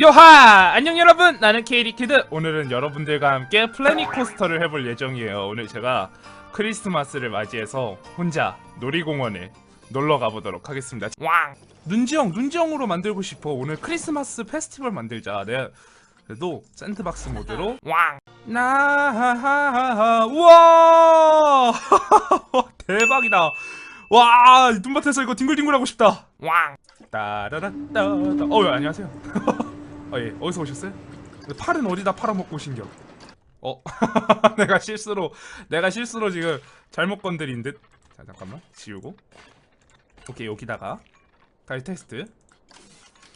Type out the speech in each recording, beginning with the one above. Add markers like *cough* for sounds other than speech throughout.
요하! 안녕 여러분! 나는 케이리키드! 오늘은 여러분들과 함께 플래닛 코스터를 해볼 예정이에요. 오늘 제가 크리스마스를 맞이해서 혼자 놀이공원에 놀러 가보도록 하겠습니다. 왕! 눈지형, 눈지형으로 만들고 싶어. 오늘 크리스마스 페스티벌 만들자. 내가 그래도 샌드박스 모드로 왕! 나하하하 우와! *laughs* 대박이다. 와, 눈밭에서 이거 뒹굴뒹굴하고 싶다. 왕! 따라라따따. 어, 예, 안녕하세요. *laughs* 어, 예, 어디서 오셨어요? 팔은 어디다 팔아먹고 오신겨? 어, *laughs* 내가 실수로, 내가 실수로 지금 잘못 건드린 듯. 자, 잠깐만, 지우고. 오케이, 여기다가. 다시 테스트.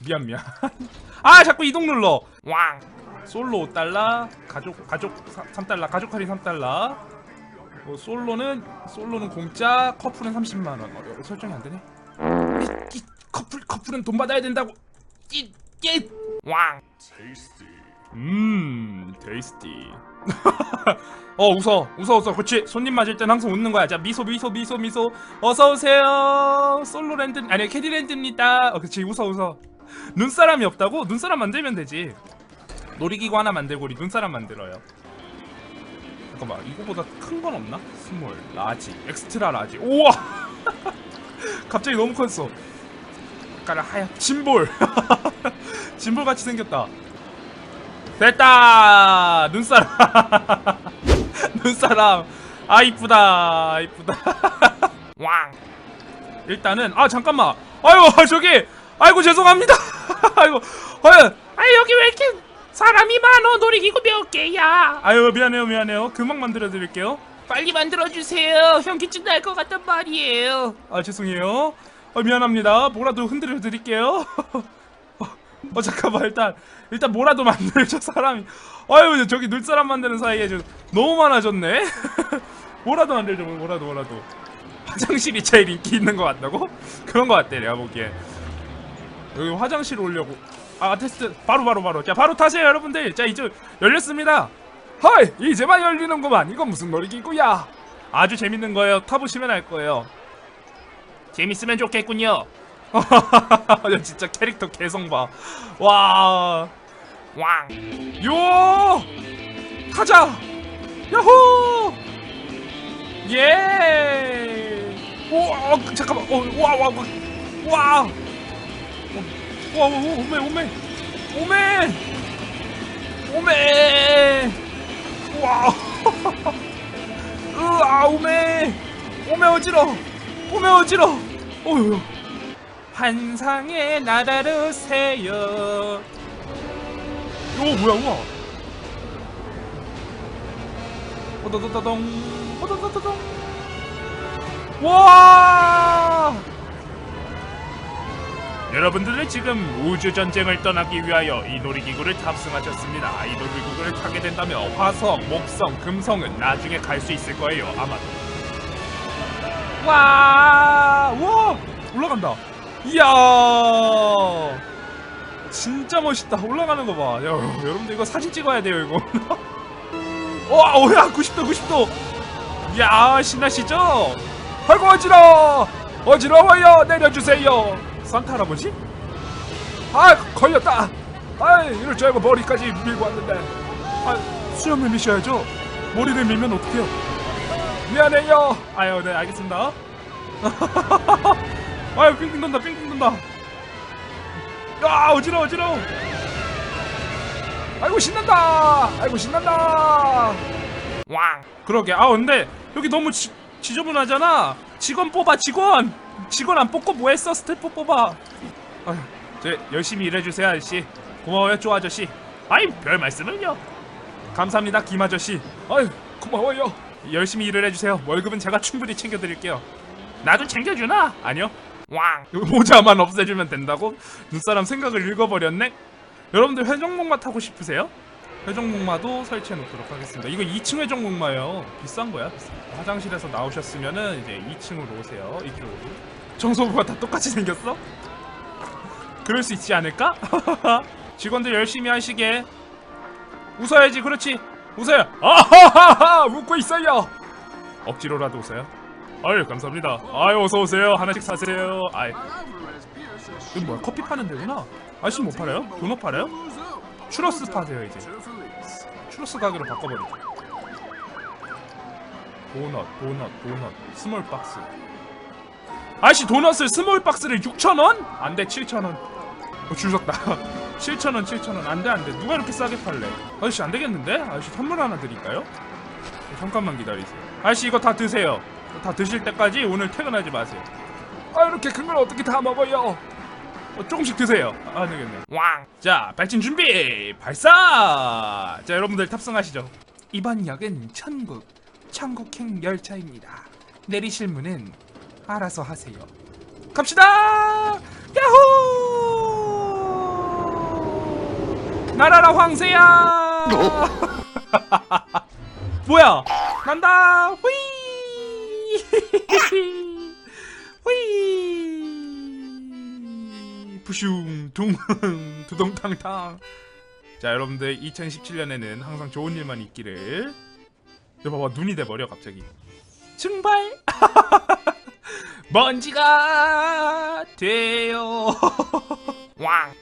미안, 미안. *laughs* 아, 자꾸 이동 눌러! 왕! 솔로 5달러, 가족, 가족 3 달러, 가족 할인 3달러. 뭐, 솔로는, 솔로는 공짜, 커플은 30만원. 어, 이거 설정이 안 되네. 이, 이 커플, 커플은 돈 받아야 된다고. 이, 이, 왕! 음, 테이스티. *laughs* 어, 웃어, 웃어, 웃어. 그렇지. 손님 맞을 땐 항상 웃는 거야. 자, 미소, 미소, 미소, 미소. 어서 오세요. 솔로랜드, 아니 캐디랜드입니다. 어, 그렇지. 웃어, 웃어. 눈사람이 없다고? 눈사람 만들면 되지. 놀이기구 하나 만들고 우리 눈사람 만들어요. 잠깐만, 이거보다 큰 건 없나? 스몰, 라지, 엑스트라 라지. 우와! *laughs* 갑자기 너무 컸어. 가라 하얗 짐볼. *laughs* 짐볼 같이 생겼다. 됐다! 눈사람. *laughs* 눈사람. 아 이쁘다. 이쁘다. *laughs* 왕. 일단은 아 잠깐만. 아유 *laughs* 저기 아이고 죄송합니다. 아이고 아유 아 여기 왜 이렇게 사람이 많어? 놀이기구 몇 개야? 아유 미안해요 미안해요. 금방 만들어 드릴게요. 빨리 만들어 주세요. 현기증 날것 같단 말이에요. 아 죄송해요. 아 미안합니다. 뭐라도 흔들어 드릴게요 어 잠깐만 일단 일단 뭐라도 만들죠 사람이. 아유 저기 눈사람 만드는 사이에 좀 너무 많아졌네. *laughs* 뭐라도 만들죠 뭐라도 뭐라도. 화장실이 제일 인기 있는 것 같다고? 그런 것 같아 내가 보기에 여기 화장실 오려고. 아 테스트 바로 바로 바로. 자 바로 타세요 여러분들. 자 이제 열렸습니다. 헐 이제만 열리는구만. 이건 무슨 놀이기구야. 아주 재밌는 거예요. 타보시면 알 거예요. 재밌으면 좋겠군요 *laughs* 야 진짜 캐릭터 개성 봐. 와. 왕. 요. 가자. 야호. 예. 오, 어, 잠깐만. 어, 와, 와, 와. 와. 어, 와, 와, 오메, 오메. 오메. 오메. 와. *laughs* 으아, 오메. 오메 어지러. 오메 어지러. 어휴. 환상의 나다르세요. 오 뭐야 우와. 호도도도동 호도도도동. 와. 여러분들은 지금 우주 전쟁을 떠나기 위하여 이 놀이기구를 탑승하셨습니다. 이 놀이기구를 타게 된다면 화성, 목성, 금성은 나중에 갈 수 있을 거예요. 아마도. 와, 와, 올라간다. 이야! 진짜 멋있다. 올라가는 거봐. 여러분들 이거 사진 찍어야 돼요 이거. *laughs* 와 오야 90도 90도. 이야 신나시죠? 아이고 어지러워! 어지러워요! 내려주세요! 산타 할아버지? 아 걸렸다! 아 이럴 줄 알고 머리까지 밀고 왔는데. 아 수염을 미셔야죠? 머리를 밀면 어떡해요? 미안해요. 아유 네 알겠습니다 *laughs* 아유 빙빙 돈다 빙빙 돈다. 야 어지러워 어지러워. 아이고 신난다. 아이고 신난다. 왕. 그러게. 아 근데 여기 너무 지, 지저분하잖아. 직원 뽑아 직원. 직원 안 뽑고 뭐 했어? 스태프 뽑아. 아휴 저 열심히 일해주세요 아저씨. 고마워요 쪼 아저씨. 아이 별 말씀을요. 감사합니다 김 아저씨. 아유 고마워요. 열심히 일을 해주세요. 월급은 제가 충분히 챙겨드릴게요. 나도 챙겨주나? 아니요 왕 모자만 없애주면 된다고? 눈사람 생각을 읽어버렸네? 여러분들 회전목마 타고 싶으세요? 회전목마도 설치해 놓도록 하겠습니다 이거 2층 회전목마예요 비싼 거야 비싼 거. 화장실에서 나오셨으면은 이제 2층으로 오세요 이쪽으로 청소부가 다 똑같이 생겼어? 그럴 수 있지 않을까? *laughs* 직원들 열심히 하시게 웃어야지 그렇지 웃어요 아하하하 웃고 있어요 억지로라도 웃어요 아유 감사합니다. 아유 어서 오세요. 하나씩 사세요. 아이 이거 뭐야 커피 파는 데구나. 아 아저씨 뭐 팔아요? 도넛 팔아요? 추러스 파세요 이제 추러스 가게로 바꿔버리죠 도넛 도넛 도넛 스몰 박스 아저씨 도넛을 스몰 박스를 6,000원? 안돼 7,000원 어, 줄 섰다 7,000원 7,000원 안돼 안돼 누가 이렇게 싸게 팔래 아저씨 안되겠는데? 아저씨 선물 하나 드릴까요? 잠깐만 기다리세요 아저씨 이거 다 드세요 다 드실 때까지 오늘 퇴근하지 마세요. 아 이렇게 큰 걸 어떻게 다 먹어요? 어, 조금씩 드세요. 아 되겠네. 왕자 발진 준비 발사! 자 여러분들 탑승하시죠. 이번 역은 천국 천국행 열차입니다. 내리실 문은 알아서 하세요. 갑시다! 야호! 날아라 황새야! *laughs* 뭐야? 난다! 휘 휘. 부슝 둥 두동탕탕. 자 여러분들 2017년에는 항상 좋은 일만 있기를. 야 봐봐 눈이 돼버려 갑자기. 증발! *laughs* 먼지가 돼요. 왕